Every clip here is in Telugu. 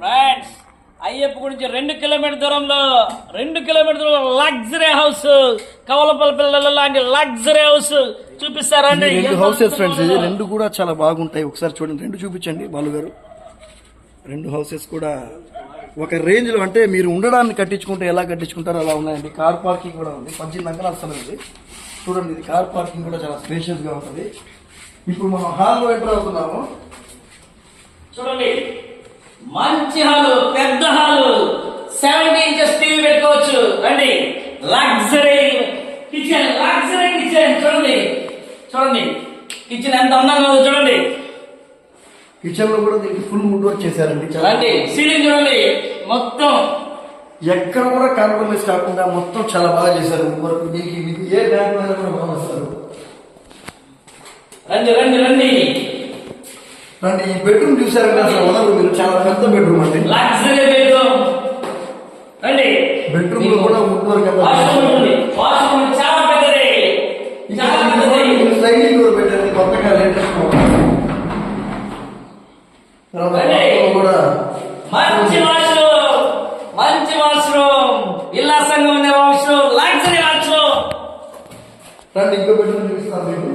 ఫ్రెండ్స్ అయ్యప్ప గురించి రెండు కిలోమీటర్ దూరంలో రెండు కిలోమీటర్ దూరంలో లగ్జరీ హౌస్ కవలపల్లి పిల్లల లాంటి లగ్జరీ హౌస్ చూపిస్తారండి. రెండు హౌసెస్ ఫ్రెండ్స్ ఇది రెండు కూడా చాలా బాగుంటాయి. ఒకసారి చూడండి రెండు చూపించండి బాలు గారు రెండు హౌసెస్ కూడా ఒక రేంజ్లో అంటే మీరు ఉండడాన్ని కట్టించుకుంటే ఎలా కట్టించుకుంటారో అలా ఉన్నాయండి. కార్ పార్కింగ్ కూడా ఉంది. పద్దెనిమిది అంకణాల స్థలం ఇది. చూడండి ఇది కార్ పార్కింగ్ కూడా చాలా స్పేషియస్గా ఉంటుంది. ఇప్పుడు మనం హాల్లో ఎంటర్ అవుతున్నాము. చూడండి. మంచి హాలు పెద్ద హాలు. సెవెంటీ ఇంచెస్ టీవీ పెట్టుకోవచ్చు. రండి. Luxury kitchen luxury kitchen. చూడండి. చూడండి. కిచెన్ ఎంత అందంగా ఉందో చూడండి. కిచెన్లో కూడా దీనికి ఫుల్ వుడ్ వర్క్ చేశారండి చాలా రండి. సీలింగ్ చూడండి. మొత్తం. ఎక్కడ కూడా కాంప్రమైజ్ కాకుండా మొత్తం చాలా బాగా చేశారు వర్క్ మీకు ఏ బ్యాంక్ కూడా బాగా వస్తారు రండి రండి రండి. రండి ఈ బెడ్రూమ్ చూసారంటే అసలు? వదలరు మీరు చాలా పెద్ద బెడ్రూమ్ అండి. లగ్జరీ బెడ్రూమ్ రండి. బెడ్రూమ్లో కూడా వాష్రూమ్ ఉంది. వాష్రూమ్ చాలా పెద్దది. చాలా పెద్దది. స్లైడింగ్ డోర్ పెట్టండి కొత్తగా లేటెస్ట్ తర్వాత కూడా మంచి వాష్రూమ్ మంచి వాష్రూమ్ ఉల్లాసంగా ఉండే వాష్రూమ్ లగ్జరీ వాష్రూమ్ రండి ఇంకో బెడ్రూమ్ చూపిస్తాను మీకు.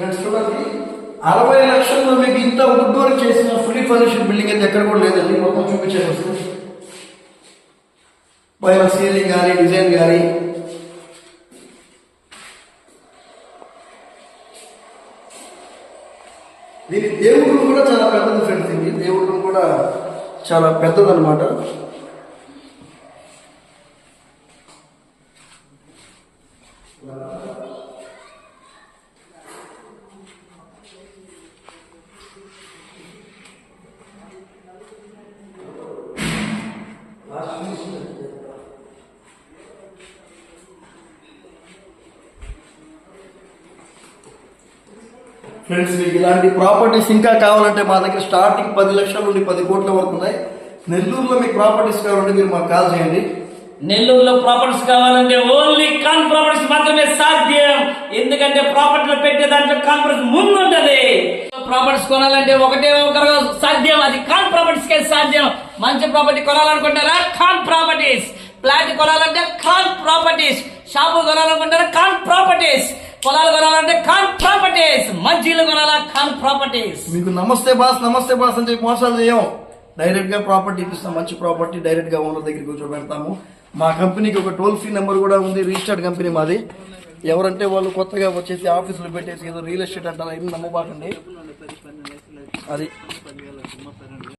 ఫ్రెండ్స్ చూడండి అరవై లక్షల్లో మీకు ఇంత వుడ్ వర్క్ చేసిన ఫుల్లీ ఫర్నిష్డ్ బిల్డింగ్ అయితే ఎక్కడ కూడా లేదండి మొత్తం చూపించాను అసలు పైన సీలింగ్ కానీ డిజైన్ కానీ దీని దేవుడు కూడా చాలా పెద్దది ఫ్రెండ్స్ ఇది దేవుడు కూడా చాలా పెద్దదన్నమాట. ఫ్రెండ్స్ మీకు ఇలాంటి ప్రాపర్టీస్ ఇంకా కావాలంటే మా దగ్గర స్టార్టింగ్ పది లక్షల నుండి పది కోట్ల వరకు ఉన్నాయి. నెల్లూరులో మీకు ప్రాపర్టీస్ కావాలంటే మీరు మాకు కాల్ చేయండి. నెల్లూరులో ప్రాపర్టీస్ కావాలంటే ఓన్లీ కాన్ ప్రాపర్టీస్ మాత్రమే సాధ్యం. ఎందుకంటే ప్రాపర్టీలు పెట్టే దాంట్లో కాన్ఫరెన్స్ ముందు ఉంటది ప్రాపర్టీస్ కొనాలంటే ఒకటే ఒకరు సాధ్యం. అది కాన్ ప్రాపర్టీస్ కే సాధ్యం. మంచి ప్రాపర్టీ కొనాలనుకుంటారా కాన్ ప్రాపర్టీస్. ఫ్లాట్ కొనాలంటే కాన్ ప్రాపర్టీస్. షాపు కొనాలనుకుంటారా కాన్ ప్రాపర్టీస్. పొలాలు కొనాలంటే కాన్ ప్రాపర్టీస్. మంచి ఇల్లు కొనాలా? కాన్ ప్రాపర్టీస్. మీకు నమస్తే బాస్ నమస్తే బాస్ అని చెప్పి మోసాలు చేయం డైరెక్ట్గా ప్రాపర్టీ ఇప్పిస్తాం. మంచి ప్రాపర్టీ డైరెక్ట్గా ఓనర్ దగ్గరికి కూర్చోబెడతాము. మా కంపెనీకి ఒక టోల్ ఫ్రీ నెంబర్ కూడా ఉంది. రిజిస్టర్డ్ కంపెనీ మాది. ఎవరంటే వాళ్ళు కొత్తగా వచ్చేసి ఆఫీసులు పెట్టేసి ఏదో రియల్ ఎస్టేట్ అంటారా. ఏం నమ్మబాకండి. అది.